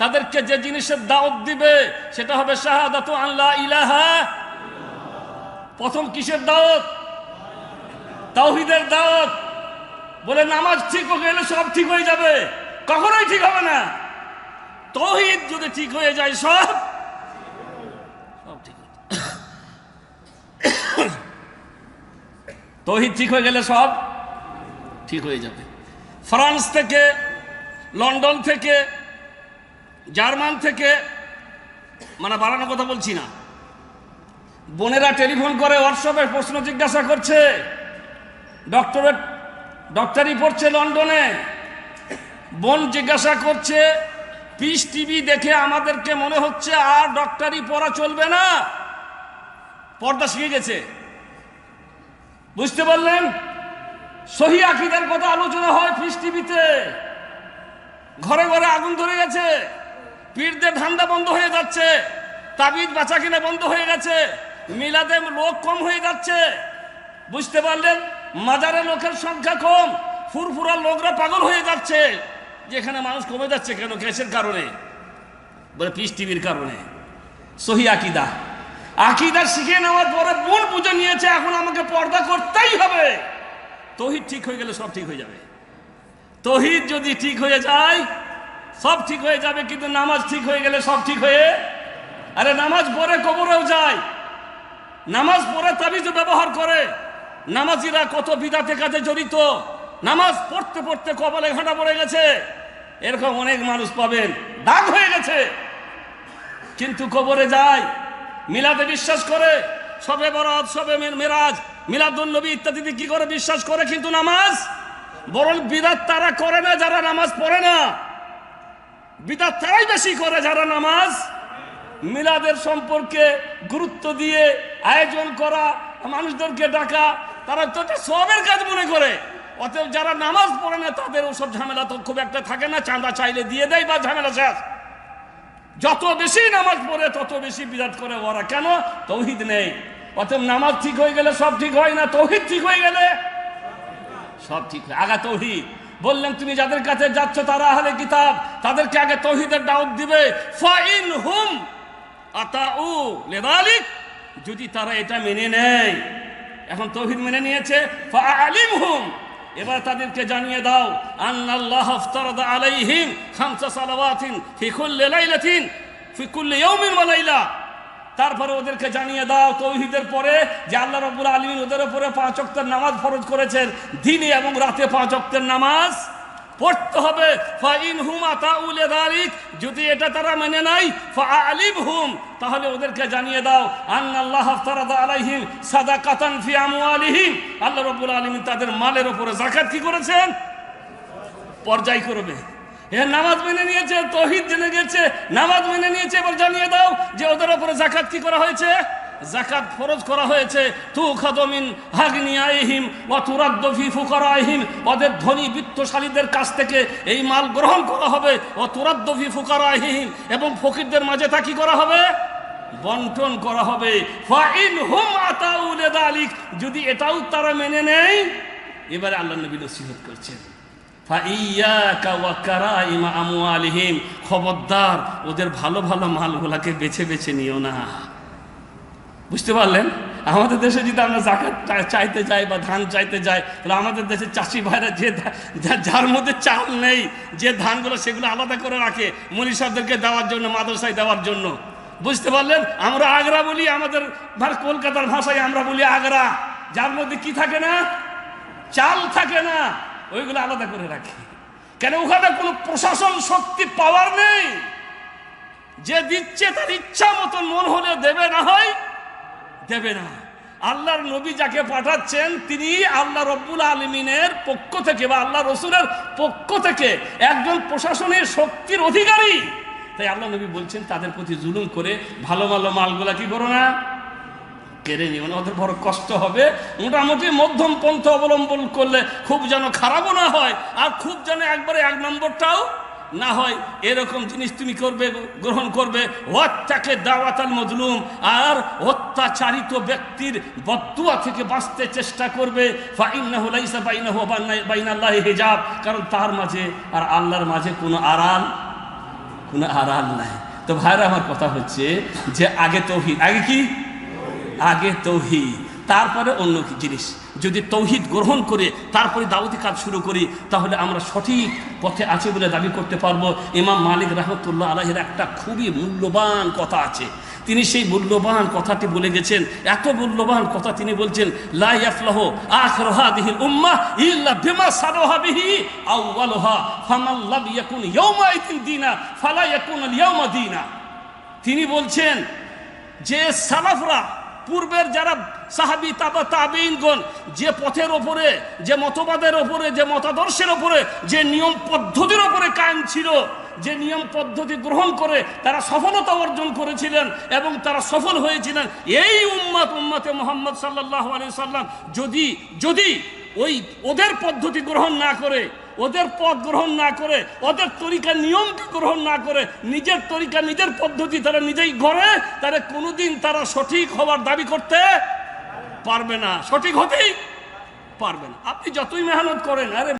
তাদেরকে যে জিনিসের দাওয়াত দিবে, সেটা হবে শাহাদাত আল্লাহ ইলাহা প্রথম কিসের দাওয়াত? তাওহিদের দাওয়াত। বলে নামাজ ঠিক হয়ে গেলে সব ঠিক হয়ে যাবে। কখনোই ঠিক হবে না। তৌহিদ যদি ঠিক হয়ে যায় সব সব ঠিক তৌহিদ ঠিক হয়ে গেলে সব ঠিক হয়ে যাবে। ফ্রান্স থেকে, লন্ডন থেকে জার্মান থেকে মানে বাড়ানোর কথা বলছি না। বোনেরা টেলিফোন করে হোয়াটসঅ্যাপে প্রশ্ন জিজ্ঞাসা করছে, ডক্টরেট, ডক্টরি পড়ছে লন্ডনে। বোন জিজ্ঞাসা করছে, পিস টিভি দেখে আমাদেরকে মনে হচ্ছে আর ডক্টরি পড়া চলবে না। পর্দা শিখে গেছে। বুঝতে পারলেন? সহি আকিদার কথা আলোচনা হয় পিস টিভিতে। ঘরে ঘরে আগুন ধরে গেছে। পীরদের ধান্দা বন্ধ হয়ে যাচ্ছে, তাবিজ বাঁচা কিনা বন্ধ হয়ে গেছে, মিলাদে লোক কম হয়ে যাচ্ছে। বুঝতে পারলেন? মাজারে লোকের সংখ্যা কম, ফুরফুরা লোকরা পাগল হয়ে যাচ্ছে। যেখানে মানুষ কমে যাচ্ছে কেন? গ্যাসের কারণে। বলে পিস টিভির কারণে। সহি আকিদা। আকিদা শিখে নেওয়ার পরে বোন পুজো নিয়েছে, এখন আমাকে পর্দা করতেই হবে। তহিদ ঠিক হয়ে গেলে সব ঠিক হয়ে যাবে। তহিদ যদি ঠিক হয়ে যায় সব ঠিক হয়ে যাবে, কিন্তু নামাজ ঠিক হয়ে গেলে সব ঠিক হয়ে আরে নামাজ পড়ে কবরেও যায়। নামাজ পড়ে তাবিজ ব্যবহার করে। নামাজিরা কত বিদাতে কাজে জড়িত। নামাজ পড়তে পড়তে কপালে ঘাটা পড়ে গেছে। এরকম অনেক মানুষ পাবেন। দাগ হয়ে গেছে। কিন্তু কবরে যায়। মিলাদে বিশ্বাস করে। সবে বরাত, সবে মেরাজ মিলাদুল নবী ইত্যাদিতে কি করে বিশ্বাস করে? কিন্তু নামাজ বরং বিদাত তারা করে না, যারা নামাজ পড়ে না। বিদাত তারাই বেশি করে যারা নামাজ, মিলাদের সম্পর্কে গুরুত্ব দিয়ে আয়োজন করা, মানুষদেরকে ডাকা, তারা তো একটা সবের কাজ মনে করে। অতএব যারা নামাজ পড়ে না, তাদের ওসব ঝামেলা তো খুব একটা থাকে না, চাঁদা চাইলে দিয়ে দেয় বা ঝামেলা শেষ। যত বেশি নামাজ পড়ে, তত বেশি বিরাট করে ওরা। কেন? তৌহিদ নেই। অতএব নামাজ ঠিক হয়ে গেলে সব ঠিক হয় না? তৌহিদ ঠিক হয়ে গেলে সব ঠিক হয়। আগা তৌহিদ। বললেন, তুমি যাদের কাছে যাচ্ছ, তারা আহলে কিতাব। তাদেরকে আগে তৌহিদের দাওয়াত দিবে। হুম যদি তারা এটা মেনে নেয়, এখন তৌহিদ মেনে নিয়েছে ফাআলিম হুম এবার তাদেরকে জানিয়ে দাও, আন্নাল্লাহ আফতারাদা আলাইহিম তারপরে ওদেরকে জানিয়ে দাও তৌহিদের পরে যে আল্লাহ রব্বুল আলমিন ওদের উপরে পাঁচ অক্টের নামাজ ফরজ করেছেন। দিনে এবং রাতে পাঁচ অক্টের নামাজ পড়তে হবে। ফাইন হুম আতাউলে দারিক যদি এটা তারা মেনে নাই ফাআলিম হুম, তাহলে ওদেরকে জানিয়ে দাও আন্নাল্লাহ আফতারাদা আলাইহিম সাদাকাতান ফি আমওয়ালিহিম। আল্লাহ রাব্বুল আলামিন তাদের মালের উপরে যাকাত কি করেছেন? পর্যায় করবে। এ নামাজ মেনে নিয়েছে, তহিদ জেনে গেছে, নামাজ মেনে নিয়েছে, এবার জানিয়ে দাও যে ওদের উপরে জাকাত কি করা হয়েছে? জাকাত ফরজ করা হয়েছে। তু খাদমিন হাগনিয়াইহিম ও তুরাদ্দ ফি ফুকারাইহিম। ওদের ধনী বিত্তশালীদের কাছ থেকে এই মাল গ্রহণ করা হবে। ও তুরাদ্দ ফি ফুকারাইহিম। এবং ফকিরদের মাঝে তা কি করা হবে? বন্টন করা হবে। ফাইন হুম আতাউলে দালিক। যদি এটাও তারা মেনে নেয়, এবারে আল্লাহ নবী নসিহত করছেন। খবরদার, ওদের ভালো ভালো মালগুলাকে বেছে বেছে নিও না। বুঝতে পারলেন? আমাদের দেশে যদি আমরা জাকাত চাইতে যাই বা ধান চাইতে যাই, তাহলে আমাদের দেশে চাষি ভাইরা যে যার মধ্যে চাল নেই, যে ধানগুলো সেগুলো আলাদা করে রাখে মনীষাদেরকে দেওয়ার জন্য, মাদ্রাসায় দেওয়ার জন্য। বুঝতে পারলেন? আমরা আগ্রা বলি, আমাদের কলকাতার ভাষায় আমরা বলি আগ্রা। যার মধ্যে কি থাকে না? চাল থাকে না। ওইগুলো আলাদা করে রাখে। কেন ওখানে কোনো প্রশাসন শক্তি পাওয়ার নেই? যে দিচ্ছে তার ইচ্ছা মতন মন হলে দেবে, না হয় দেবে না। আল্লাহর নবী যাকে পাঠাচ্ছেন, তিনি আল্লাহ রব্বুল আলমিনের পক্ষ থেকে বা আল্লাহ রসুলের পক্ষ থেকে একজন প্রশাসনের শক্তির অধিকারী। তাই আল্লাহ নবী বলছেন, তাদের প্রতি জুলুম করে ভালো ভালো মালগুলা কি করো না? কেড়ে নিও না, ওদের বড় কষ্ট হবে। মোটামুটি মধ্যম পন্থা অবলম্বন করলে খুব যেন খারাপও না হয়, আর খুব যেন একবারে এক নম্বরটাও না হয়। এরকম জিনিস তুমি করবে, গ্রহণ করবে। ওয়াত্তাকে দাওয়াতাল মজলুম, আর অত্যাচারিত ব্যক্তির বদুয়া থেকে বাঁচতে চেষ্টা করবে। হিজাব, কারণ তার মাঝে আর আল্লাহর মাঝে কোনো আড়াল কোনো আড়াল নাই। তো ভাইরা, আমার কথা হচ্ছে যে আগে তৌহিদ, আগে কি? আগে তৌহিদ, তারপরে অন্য জিনিস। যদি তৌহিদ গ্রহণ করে, তারপরে দাউদি কাজ শুরু করি, তাহলে আমরা সঠিক পথে আছে বলে দাবি করতে পারব। ইমাম মালিক রহমতুল্লাহ আলহের একটা খুবই মূল্যবান কথা আছে। তিনি সেই মূল্যবান কথাটি বলে গেছেন। এত মূল্যবান কথা তিনি বলছেন সারহা বিহি দীনা, ফালা ইয়াকুন তিনি বলছেন, যে সালাফরা পূর্বের যারা সাহাবি তাবা তাবিনগণ যে পথের ওপরে, যে মতবাদের ওপরে, যে মতাদর্শের ওপরে, যে নিয়ম পদ্ধতির ওপরে কায়েম ছিল, যে নিয়ম পদ্ধতি গ্রহণ করে তারা সফলতা অর্জন করেছিলেন এবং তারা সফল হয়েছিলেন, এই উম্মাত উম্মাতে মোহাম্মদ সাল্লাহ আলি সাল্লাম যদি যদি ওই ওদের পদ্ধতি গ্রহণ না করে, ওদের পথ গ্রহণ না করে, ওদের তরিকা নিয়মকে গ্রহণ না করে, নিজের তরিকা, নিজের পদ্ধতি তারা নিজেই গড়ে, তারা কোনোদিন তারা সঠিক হওয়ার দাবি করতে পারবে না। সঠিক হতেই পারবে না। আপনি যতই মেহনত করেন, আরে